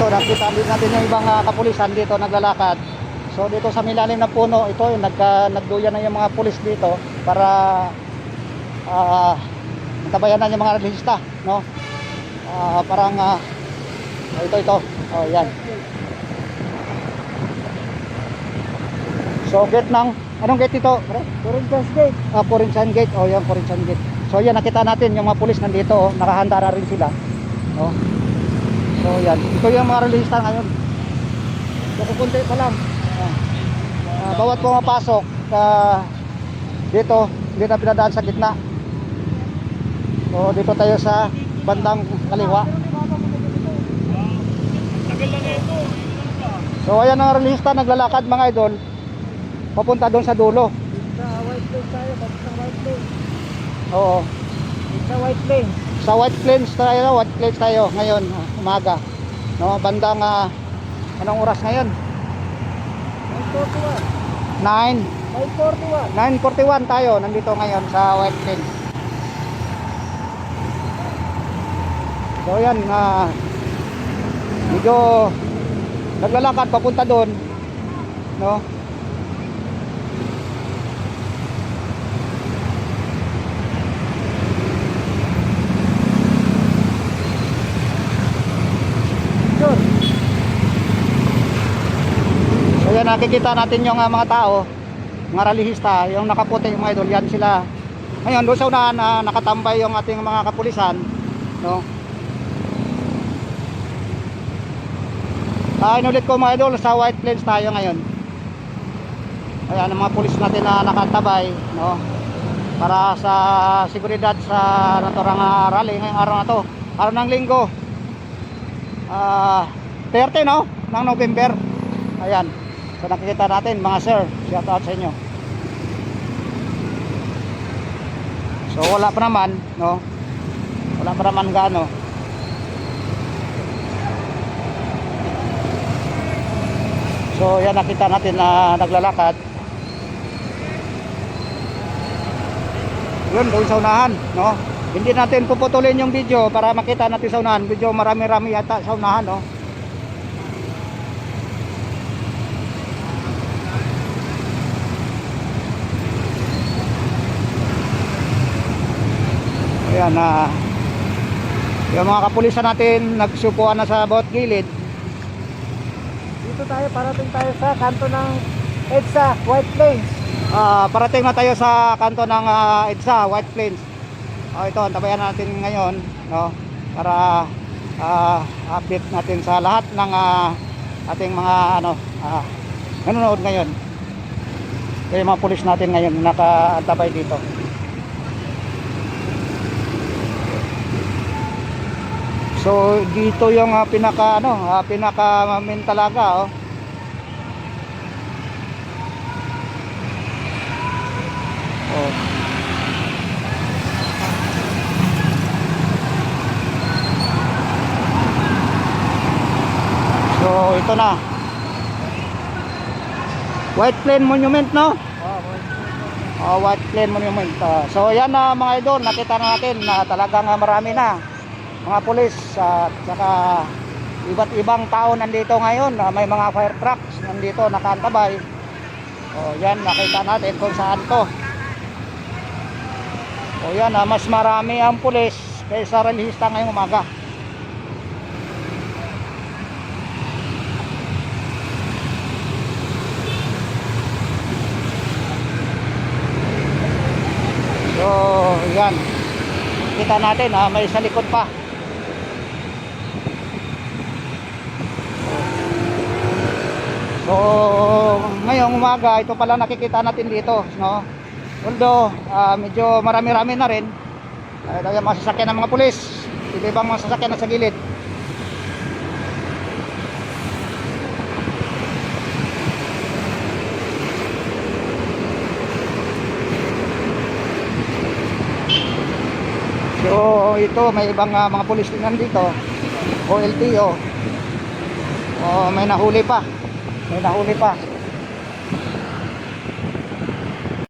dito, nakita din natin yung ibang uh, kapulisan dito naglalakad. So dito sa milalim ng puno, ito yung nagka, nagduyan na yung mga pulis dito para ah tabayan na yung mga relihista, no? Ah, parang ah, ito ito. Oh, yan. So gate ng anong gate ito? Pre? Corinthians Gate. Ah, Corintian Gate. Oh, yan Corintian Gate. So yan nakita natin yung mga pulis nandito, oh, nakahanda na rin sila. Oh. So yan, ito yung mga relihista ngayon. So kukunti pa lang. Ah, bawat pumapasok ah, dito, hindi na pinadaan sa gitna. So dito tayo sa bandang kaliwa. So ayan ang relihista naglalakad mga idol. Papunta doon sa dulo. Sa White Plains tayo, sa White Plains. Oo. Sa White Plains. Sa White Plains tayo, White Plains tayo ngayon, ah, umaga. No, bandang ah, anong oras ngayon? 941. 9 941. 9:41 tayo nandito ngayon sa White Plains. So yan na medyo naglalakad papunta doon. No? Yun. Yan nakikita natin yung ah, mga tao, mga relihista, yung nakaputi mga idol, yan sila. Ngayon doon sa unahan na nakatambay yung ating mga kapulisan, no? Ah, inulit ko mga idol, sa White Plains tayo ngayon. Ayan ang mga pulis natin na nakatabay, no? Para sa seguridad sa naturang ah, rally ngayong araw na to. Araw ng linggo. Ah, 30 no? Ng November. Ayan. So nakikita natin mga sir, shout out sa inyo. So wala pa naman, no? Wala pa naman gaano. So yan nakita natin na naglalakad. Yun, doon sa unahan, no? Hindi natin puputulin yung video para makita natin sa unahan. Video marami-rami yata sa unahan, no? Ayan na yung mga kapulisan natin nagsupuan na sa bawat gilid. Dito tayo, parating tayo sa kanto ng EDSA, White Plains. Ah, parating na tayo sa kanto ng ah, EDSA, White Plains. Oh, ito, antabayan natin ngayon, no? Para ah, update natin sa lahat ng ah, ating mga ano, ah, nanonood ngayon. Yung mga pulis natin ngayon nakaantabay dito. So dito yung ah, pinaka ano, ah, pinaka main talaga. Oh. So ito na. White Plain Monument no? Oh, White Plain Monument. Ah, so yan na mga idol, nakita na natin na talagang ah, marami na mga pulis at saka iba't ibang tao nandito ngayon. Ah, may mga fire trucks nandito nakaantabay. Oh, yan nakita natin kung saan to. O yan, ah, mas marami ang pulis kaysa relihista ngayong umaga. So, yan. Kita natin ha, may sa likod pa. So, ngayong umaga, ito pala nakikita natin dito, no? Although, ah, medyo marami-rami na rin. Uh, yung mga sasakyan ng mga pulis. Iba-ibang mga sasakyan na sa gilid. So, ito may ibang ah, mga pulis din nandito. O LTO. Oh, may nahuli pa. May nahuli pa.